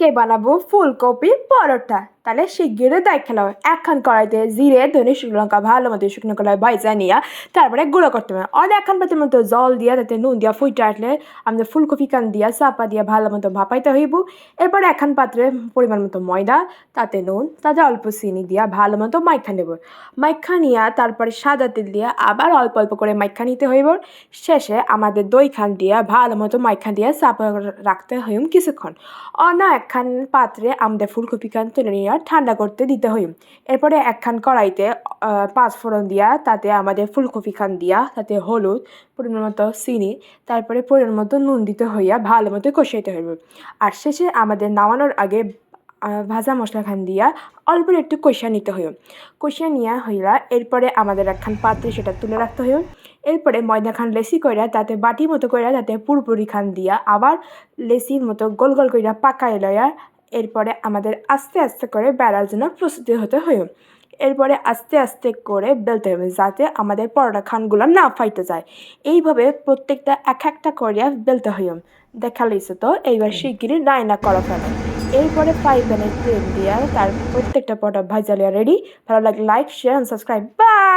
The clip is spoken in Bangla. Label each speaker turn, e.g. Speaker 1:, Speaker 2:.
Speaker 1: আজকে বানাবো ফুলকপি পরোটা। তাহলে শিগগিরই খেলো এখন কড়াইতে জিরে, ধনে, শুকনো লঙ্কা, ভালো মতো শুকনো কড়াই ভাইজা নিয়ে তারপরে গুঁড়ো করতে হবে। অনেক এখন পাতির মতো জল দিয়া, তাতে নুন দিয়া ফুইটা আসলে আমাদের ফুলকপি কান দিয়া, চাপা দিয়া ভালো মতো ভাপাইতে হইব। এরপরে এখন পাত্রে পরিমাণ মতো ময়দা, তাতে নুন, তাতে অল্প চিনি দিয়া ভালো মতো মাইখা নেব। মাইখা নিয়া তারপরে সাদা তেল দিয়া আবার অল্প অল্প করে মাইখা নিতে হইব। শেষে আমাদের দই খান দিয়া ভালো মতো মাইখা দিয়া চাপা রাখতে হইম কিছুক্ষণ। অন্য একখান পাত্রে আমাদের ফুলকপি খান তুলে নিয়ে ঠান্ডা করতে দিতে হইম এরপরে একখান কড়াইতে পাঁচ ফোড়ন দিয়া, তাতে আমাদের ফুলকপি খান দিয়া, তাতে হলুদ, পরিমাণ মতো চিনি, তারপরে পরিমাণ মতো নুন দিতে হইয়া ভালো মতো কষাইতে হইব। আর শেষে আমাদের নামানোর আগে ভাজা মশলা খান দিয়া অল্প একটু কষিয়া নিতে হইব। কষিয়া নিয়া হইলা এরপরে আমাদের একখান পাত্রে সেটা তুলে রাখতে হইব। এরপরে ময়দা খান লেসি কইরা, তাতে বাটি মতো কইরা, তাতে পুরপুরি খান দিয়া আবার লেসির মতো গোল গোল কইরা পাকায় লয়া এরপরে আমাদের আস্তে আস্তে করে বেড়ার জন্য প্রস্তুতি হতে হইব এরপরে আস্তে আস্তে করে বেলতে হবে যাতে আমাদের পরোটা খানগুলো না ফাইতে যায়। এইভাবে প্রত্যেকটা এক একটা করিয়া বেলতে হইব দেখা লইছে তো, এইবার শিগগিরই রান্না করা ফেলে। এরপরে ফাইভ প্যানে তেল দিয়া তার প্রত্যেকটা পরোটা ভাজা লিয়া রেডি ভালো লাগে লাইক শেয়ার সাবস্ক্রাইব বাই